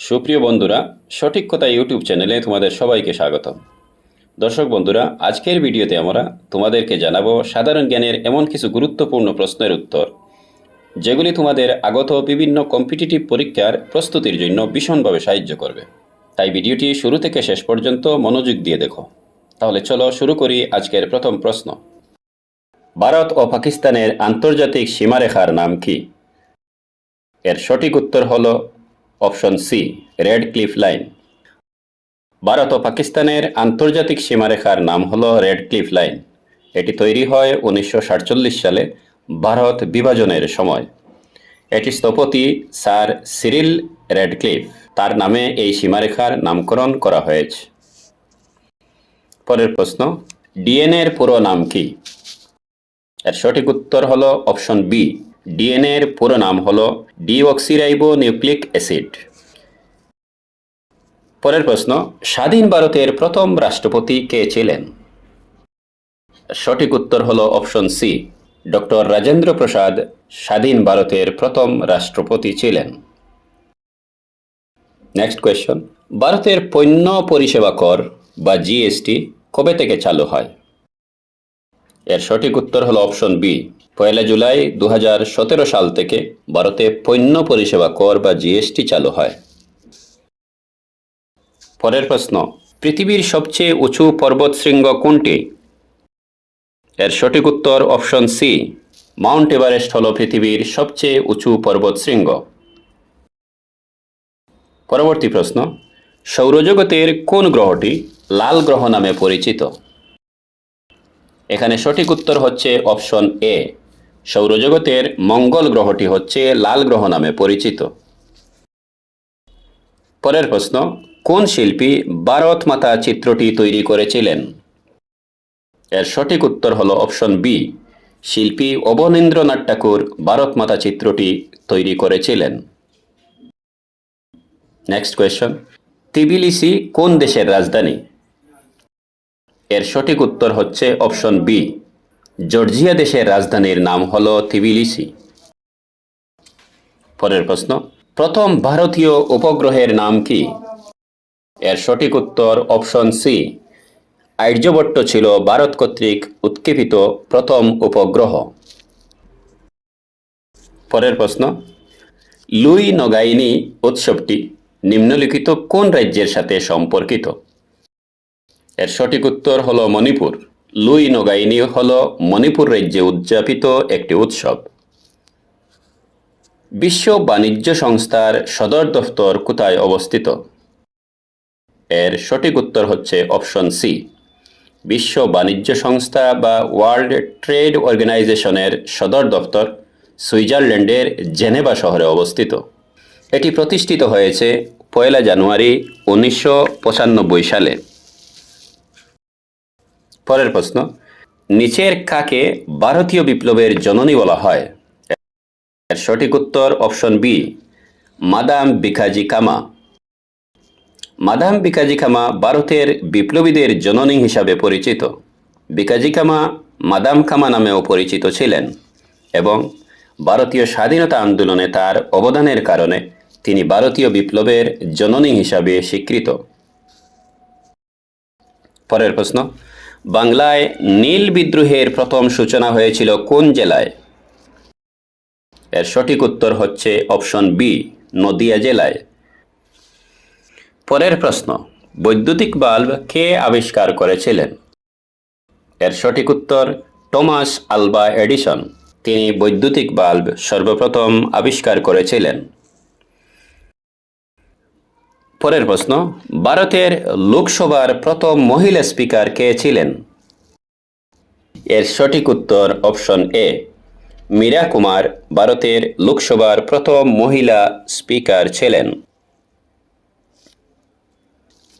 সুপ্রিয় বন্ধুরা, সঠিক কথা ইউটিউব চ্যানেলে তোমাদের সবাইকে স্বাগত দর্শক বন্ধুরা, আজকের ভিডিওতে আমরা তোমাদেরকে জানাব সাধারণ জ্ঞানের এমন কিছু গুরুত্বপূর্ণ প্রশ্নের উত্তর, যেগুলি তোমাদের আগত বিভিন্ন কম্পিটিটিভ পরীক্ষার প্রস্তুতির জন্য ভীষণভাবে সাহায্য করবে। তাই ভিডিওটি শুরু থেকে শেষ পর্যন্ত মনোযোগ দিয়ে দেখো। তাহলে চলো শুরু করি আজকের প্রথম প্রশ্ন। ভারত ও পাকিস্তানের আন্তর্জাতিক সীমারেখার নাম কি? এর সঠিক উত্তর হল option C, Radcliffe line. Bharat ও পাকিস্তানের আন্তর্জাতিক সীমারেখার নাম হল রেড ক্লিফ লাইন। এটি তৈরি হয় উনিশশো সাতচল্লিশ সালে ভারত বিভাজনের সময়। এটি স্থপতি স্যার সিরিল রেডক্লিফ তার নামে এই সীমারেখার নামকরণ করা হয়েছে। পরের প্রশ্ন, ডিএনএর পুরো নাম কি? এর সঠিক উত্তর হলো অপশন বি ডিএনএ এর পুরো নাম হলো ডিঅক্সিরাইবো নিউক্লিক অ্যাসিড। পরের প্রশ্ন, স্বাধীন ভারতের প্রথম রাষ্ট্রপতি কে ছিলেন? সঠিক উত্তর হলো option C, doctor Rajendra Prasad, স্বাধীন ভারতের প্রথম রাষ্ট্রপতি ছিলেন। নেক্সট কোয়েশ্চন ভারতের পণ্য পরিষেবা কর বা জিএসটি কবে থেকে চালু হয়? এর সঠিক উত্তর হলো অপশন বি পয়লা জুলাই দু হাজার সতেরো সাল থেকে ভারতে পণ্য পরিষেবা কর বা জিএসটি চালু হয়। পরের প্রশ্ন, পৃথিবীর সবচেয়ে উঁচু পর্বতশৃঙ্গ কোনটি? এর সঠিক উত্তর অপশন সি, মাউন্ট এভারেস্ট হল পৃথিবীর সবচেয়ে উঁচু পর্বতশৃঙ্গ পরবর্তী প্রশ্ন, সৌরজগতের কোন গ্রহটি লাল গ্রহ নামে পরিচিত? এখানে সঠিক উত্তর হচ্ছে অপশন এ। সৌরজগতের মঙ্গল গ্রহটি হচ্ছে লাল গ্রহ নামে পরিচিত। পরের প্রশ্ন, কোন শিল্পী ভারত মাতা চিত্রটি তৈরি করেছিলেন? এর সঠিক উত্তর হল অপশন বি, শিল্পী অবনীন্দ্রনাথ ঠাকুর ভারত মাতা চিত্রটি তৈরি করেছিলেন। নেক্সট কোয়েশ্চন তিবিলিসি কোন দেশের রাজধানী? এর সঠিক উত্তর হচ্ছে অপশন বি জর্জিয়া দেশের রাজধানীর নাম হল তিবিলিসি। পরের প্রশ্ন, প্রথম ভারতীয় উপগ্রহের নাম কি? এর সঠিক উত্তর অপশন সি আর্যভট্ট ছিল ভারত কর্তৃক উৎক্ষেপিত প্রথম উপগ্রহ। পরের প্রশ্ন, লুই নগাইনি উৎসবটি নিম্নলিখিত কোন রাজ্যের সাথে সম্পর্কিত? এর সঠিক উত্তর হল মণিপুর। লুই নগাইনি হল মণিপুর রাজ্যে উদযাপিত একটি উৎসব। বিশ্ব বাণিজ্য সংস্থার সদর দফতর কোথায় অবস্থিত? এর সঠিক উত্তর হচ্ছে অপশন সি। বিশ্ব বাণিজ্য সংস্থা বা ওয়ার্ল্ড ট্রেড অর্গানাইজেশনের সদর দফতর সুইজারল্যান্ডের জেনেভা শহরে অবস্থিত। এটি প্রতিষ্ঠিত হয়েছে পয়লা জানুয়ারি উনিশশো পঁচানব্বই সালে। পরের প্রশ্ন, নিচের কাকে ভারতীয় বিপ্লবের জননী বলা হয়? সঠিক উত্তর অপশন বি, মাদাম বিকাজি কামা মাদাম বিকাজি কামা ভারতের বিপ্লবীদের জননী হিসাবে পরিচিত। বিকাজি কামা মাদাম কামা নামেও পরিচিত ছিলেন এবং ভারতীয় স্বাধীনতা আন্দোলনে তার অবদানের কারণে তিনি ভারতীয় বিপ্লবের জননী হিসাবে স্বীকৃত। পরের প্রশ্ন বাংলায় নীল বিদ্রোহের প্রথম সূচনা হয়েছিল কোন জেলায়? এর সঠিক উত্তর হচ্ছে অপশন বি, নদিয়া জেলায়। পরের প্রশ্ন, বৈদ্যুতিক বাল্ব কে আবিষ্কার করেছিলেন? এর সঠিক উত্তর, টমাস আলবা এডিসন। তিনি বৈদ্যুতিক বাল্ব সর্বপ্রথম আবিষ্কার করেছিলেন। পরের প্রশ্ন, ভারতের লোকসভার প্রথম মহিলা স্পিকার কে ছিলেন? এর সঠিক উত্তর অপশন এ, মীরা কুমার, ভারতের লোকসভার প্রথম মহিলা স্পিকার ছিলেন।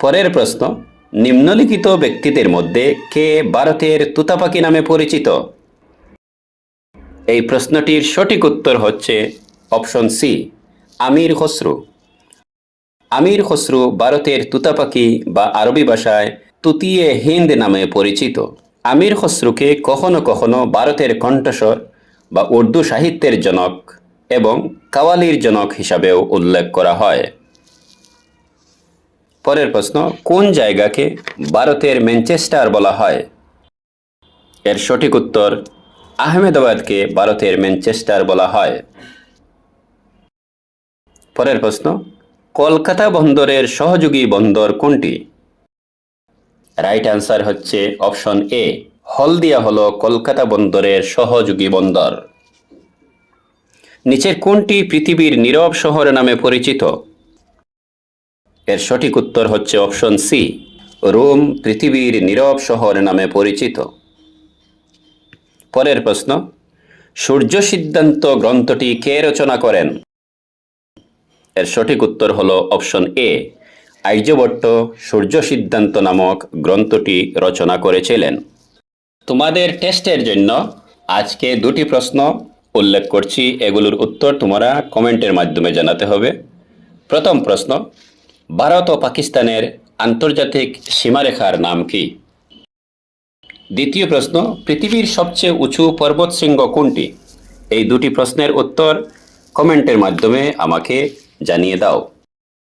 পরের প্রশ্ন, নিম্নলিখিত ব্যক্তিদের মধ্যে কে ভারতের তুতাপাকি নামে পরিচিত? এই প্রশ্নটির সঠিক উত্তর হচ্ছে অপশন সি, আমির খসরু। আমির খসরু ভারতের তুতাপাকি বা আরবি ভাষায় তুতিয়ে হিন্দ নামে পরিচিত। আমির খসরুকে কখনো কখনো ভারতের কণ্ঠস্বর বা উর্দু সাহিত্যের জনক এবং কাওয়ালির জনক হিসাবেও উল্লেখ করা হয়। পরের প্রশ্ন, কোন জায়গাকে ভারতের ম্যানচেস্টার বলা হয়? এর সঠিক উত্তর, আহমেদাবাদকে ভারতের ম্যানচেস্টার বলা হয়। পরের প্রশ্ন কলকাতা বন্দরের সহযোগী বন্দর কোনটি? রাইট আনসার হচ্ছে অপশন এ হলদিয়া হলো কলকাতা বন্দরের সহযোগী বন্দর। নিচের কোনটি পৃথিবীর নীরব শহর নামে পরিচিত? এর সঠিক উত্তর হচ্ছে অপশন সি রোম, পৃথিবীর নীরব শহর নামে পরিচিত। পরের প্রশ্ন। সূর্য সিদ্ধান্ত গ্রন্থটি কে রচনা করেন? এর সঠিক উত্তর হলো অপশন এ। আর্যভট্ট সূর্য সিদ্ধান্ত নামক গ্রন্থটি রচনা করেছিলেন। তোমাদের টেস্টের জন্য আজকে দুটি প্রশ্ন উল্লেখ করছি। এগুলোর উত্তর তোমরা কমেন্টের মাধ্যমে জানাতে হবে। প্রথম প্রশ্ন, ভারত ও পাকিস্তানের আন্তর্জাতিক সীমারেখার নাম কি? দ্বিতীয় প্রশ্ন, পৃথিবীর সবচেয়ে উঁচু পর্বতশৃঙ্গ কোনটি? এই দুটি প্রশ্নের উত্তর কমেন্টের মাধ্যমে আমাকে জানিয়ে দাও।